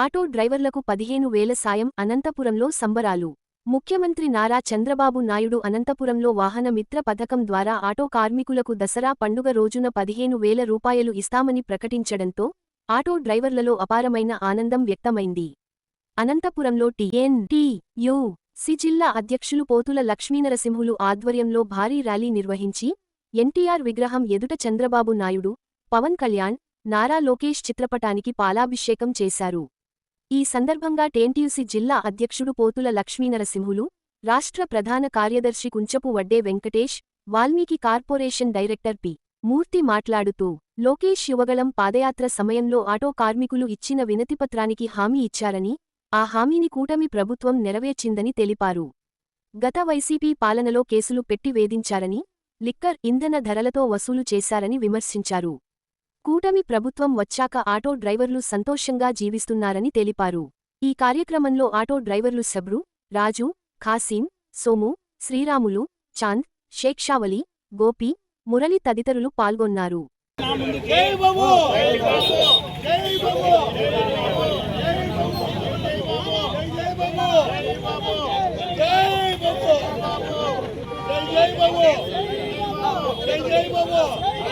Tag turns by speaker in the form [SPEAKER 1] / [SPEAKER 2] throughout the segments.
[SPEAKER 1] Auto డ్రైవర్లకు పదిహేను వేల సాయం అనంతపురంలో సంబరాలు. ముఖ్యమంత్రి నారా చంద్రబాబు నాయుడు అనంతపురంలో వాహన మిత్ర పథకం ద్వారా ఆటో కార్మికులకు దసరా పండుగ రోజున పదిహేను వేల రూపాయలు ఇస్తామని ప్రకటించడంతో ఆటో డ్రైవర్లలో అపారమైన ఆనందం వ్యక్తమైంది. అనంతపురంలో టీఎన్ టీ సి జిల్లా అధ్యక్షులు పోతుల లక్ష్మీనరసింహులు ఆధ్వర్యంలో భారీ ర్యాలీ నిర్వహించి ఎన్టీఆర్ విగ్రహం ఎదుట చంద్రబాబు నాయుడు పవన్ కళ్యాణ్ నారా లోకేష్ చిత్రపటానికి పాలాభిషేకం చేశారు. ఈ సందర్భంగా టేంటియుసి జిల్లా అధ్యక్షుడు పోతుల లక్ష్మీనరసింహులు రాష్ట్ర ప్రధాన కార్యదర్శి Kunchapu Vadde Venkatesh Valmiki corporation director P. Murthy మాట్లాడుతూ లోకేష్ యువగళం పాదయాత్ర సమయంలో ఆటో కార్మికులు ఇచ్చిన వినతిపత్రానికి హామీ ఇచ్చారని ఆ హామీని కూటమి ప్రభుత్వం నెరవేర్చిందని తెలిపారు. గత వైసీపీ పాలనలో కేసులు పెట్టి వేధించారని లిక్కర్ ఇంధన ధరలతో వసూలు చేశారని విమర్శించారు. కూటమి ప్రభుత్వం వచ్చాక ఆటో డ్రైవర్లు సంతోషంగా జీవిస్తున్నారని తెలిపారు. ఈ కార్యక్రమంలో ఆటో డ్రైవర్లు సబ్రు రాజు ఖాసీం సోము శ్రీరాములు చాంద్ షేక్షావలి గోపి మురళి తదితరులు పాల్గొన్నారు.
[SPEAKER 2] జై బాబు! జై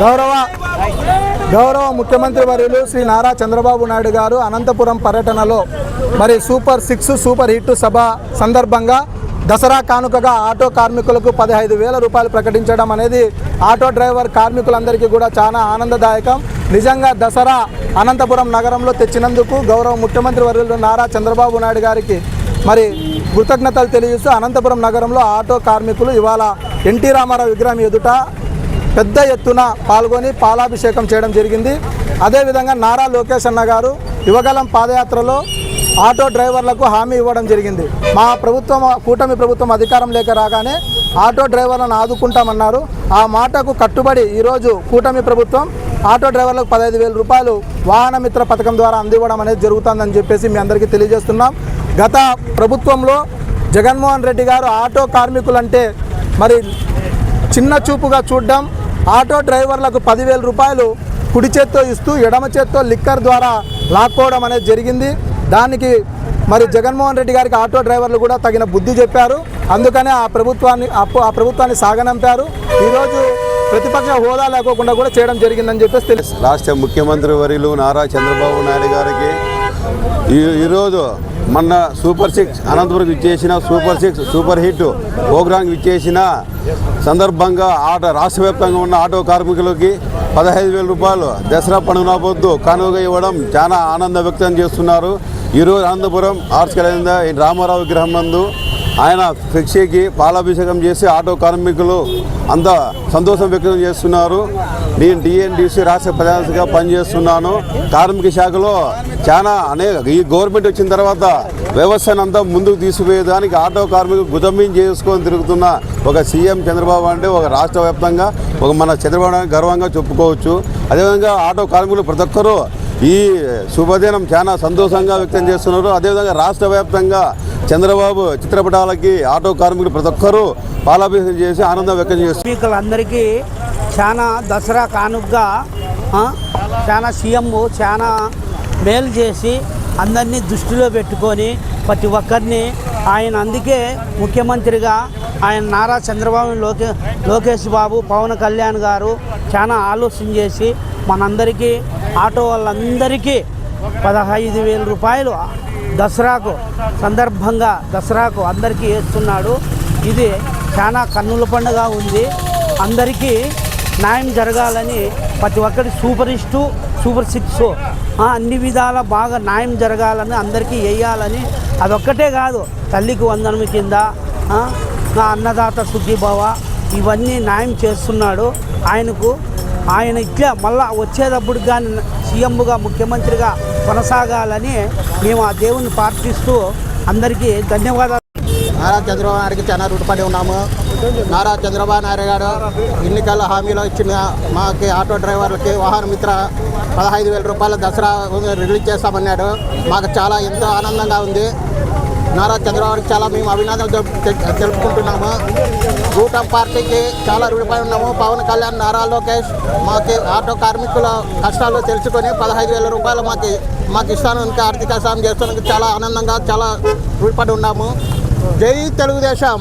[SPEAKER 3] గౌరవ గౌరవ ముఖ్యమంత్రి వర్యులు శ్రీ నారా చంద్రబాబు నాయుడు గారు అనంతపురం పర్యటనలో మరి సూపర్ సిక్స్ సూపర్ హిట్ సభ సందర్భంగా దసరా కానుకగా ఆటో కార్మికులకు పదిహేను వేల రూపాయలు ప్రకటించడం అనేది ఆటో డ్రైవర్ కార్మికులందరికీ కూడా చాలా ఆనందదాయకం. నిజంగా దసరా అనంతపురం నగరంలో తెచ్చినందుకు గౌరవ ముఖ్యమంత్రి వర్యులు నారా చంద్రబాబు నాయుడు గారికి మరి కృతజ్ఞతలు తెలియజేస్తూ అనంతపురం నగరంలో ఆటో కార్మికులు ఇవాళ ఎన్టీ రామారావు విగ్రహం ఎదుట పెద్ద ఎత్తున పాల్గొని పాలాభిషేకం చేయడం జరిగింది. అదేవిధంగా నారా లోకేష్ అన్న గారు యువగలం పాదయాత్రలో ఆటో డ్రైవర్లకు హామీ ఇవ్వడం జరిగింది. మా ప్రభుత్వం కూటమి ప్రభుత్వం అధికారం లేక రాగానే ఆటో డ్రైవర్లను ఆదుకుంటామన్నారు. ఆ మాటకు కట్టుబడి ఈరోజు కూటమి ప్రభుత్వం ఆటో డ్రైవర్లకు పదహైదు వేల రూపాయలు వాహన మిత్ర పథకం ద్వారా అందివ్వడం అనేది జరుగుతుందని చెప్పేసి మీ అందరికీ తెలియజేస్తున్నాం. గత ప్రభుత్వంలో జగన్మోహన్ రెడ్డి గారు ఆటో కార్మికులంటే మరి చిన్న చూపుగా చూడడం ఆటో డ్రైవర్లకు పదివేల రూపాయలు కుడి చేత్తో ఇస్తూ ఎడమ చేత్తో లిక్కర్ ద్వారా లాక్కోవడం అనేది జరిగింది. దానికి మరి జగన్మోహన్ రెడ్డి గారికి ఆటో డ్రైవర్లు కూడా తగిన బుద్ధి చెప్పారు. అందుకనే ఆ ప్రభుత్వాన్ని అప్పు ఆ ప్రభుత్వాన్ని సాగనంపారు. ఈరోజు ప్రతిపక్ష హోదా లేకోకుండా కూడా చేయడం జరిగిందని చెప్పేసి తెలుసు.
[SPEAKER 4] రాష్ట్ర ముఖ్యమంత్రి వర్యులు నారా చంద్రబాబు నాయుడు గారికి ఈరోజు మొన్న సూపర్ సిక్స్ అనంతపురం ఇచ్చేసిన super six super hit program ఇచ్చేసిన సందర్భంగా ఆటో రాష్ట్ర వ్యాప్తంగా ఉన్న ఆటో కార్మికులకి పదహైదు వేల రూపాయలు దసరా పండుగ పొద్దు కానుగా ఇవ్వడం చాలా ఆనందం వ్యక్తం చేస్తున్నారు. ఈరోజు అనంతపురం ఆర్ట్స్ కళ రామారావు విగ్రహం నందు ఆయన ఫ్లెక్సీకి పాలాభిషేకం చేసి ఆటో కార్మికులు అంత సంతోషం వ్యక్తం చేస్తున్నారు. నేను డిఎన్డిసి రాష్ట్ర ప్రధానిగా పనిచేస్తున్నాను. కార్మిక శాఖలో చాలా అనేక ఈ గవర్నమెంట్ వచ్చిన తర్వాత వ్యవస్థను అంతా ముందుకు తీసుకుపోయేదానికి ఆటో కార్మికులు గుజమీన్ చేసుకొని తిరుగుతున్న ఒక సీఎం చంద్రబాబు అంటే ఒక రాష్ట్ర వ్యాప్తంగా ఒక మన చంద్రబాబు గర్వంగా చెప్పుకోవచ్చు. అదేవిధంగా ఆటో కార్మికులు ప్రతి ఒక్కరూ ఈ శుభదినం చాలా సంతోషంగా వ్యక్తం చేస్తున్నారు. అదేవిధంగా రాష్ట్ర వ్యాప్తంగా చంద్రబాబు చిత్రపటాలకి ఆటో కార్మికులు ప్రతి ఒక్కరూ పాలాభిషేకం చేసి ఆనందం వ్యక్తం చేస్తున్నారు.
[SPEAKER 5] కార్మికులందరికీ చాలా దసరా కానుగ్గా చాలా సీఎం చాలా మేలు చేసి అందరినీ దృష్టిలో పెట్టుకొని ప్రతి ఒక్కరిని ఆయన అందుకే ముఖ్యమంత్రిగా ఆయన నారా చంద్రబాబు లోకే లోకేష్ బాబు పవన్ కళ్యాణ్ గారు చాలా ఆలోచన చేసి మనందరికీ ఆటో వాళ్ళందరికీ పదహైదు వేల రూపాయలు దసరాకు సందర్భంగా దసరాకు అందరికీ వేస్తున్నాడు ఇది చాలా కన్నుల పండుగ ఉంది. అందరికీ న్యాయం జరగాలని ప్రతి ఒక్కరి సూపర్ ఇస్టు సూపర్ సిక్స్ అన్ని విధాల బాగా న్యాయం జరగాలని అందరికీ వేయాలని అదొక్కటే కాదు. తల్లికి వందనం కింద నా అన్నదాత సుఖీభావ ఇవన్నీ న్యాయం చేస్తున్నాడు. ఆయనకు ఆయన ఇట్లా మళ్ళా వచ్చేటప్పుడు కానీ సీఎంగా ముఖ్యమంత్రిగా కొనసాగాలని మేము ఆ దేవుని ప్రార్థిస్తూ అందరికీ ధన్యవాదాలు.
[SPEAKER 6] నారా చంద్రబాబు నాయుడుకి చాలా రుణపడి ఉన్నాము. నారా చంద్రబాబు నాయుడు గారు ఎన్నికల హామీలో ఇచ్చిన మాకి ఆటో డ్రైవర్లకి వాహన మిత్ర పదహైదు వేల రూపాయల దసరా రిలీజ్ చేస్తామన్నాడు. మాకు చాలా ఎంతో ఆనందంగా ఉంది. నారా చంద్రబాబుకి చాలా మేము అభినందన తెలుపుకుంటున్నాము. కూటమి పార్టీకి చాలా రుణపడి ఉన్నాము. పవన్ కళ్యాణ్ నారా లోకేష్ మాకు ఆటో కార్మికుల కష్టాలు తెలుసుకొని పదహైదు వేల రూపాయలు మాకు మాకు ఇస్తానికి ఆర్థిక సాయం చేస్తానికి చాలా ఆనందంగా చాలా రుణపడి ఉన్నాము. జై తెలుగుదేశం!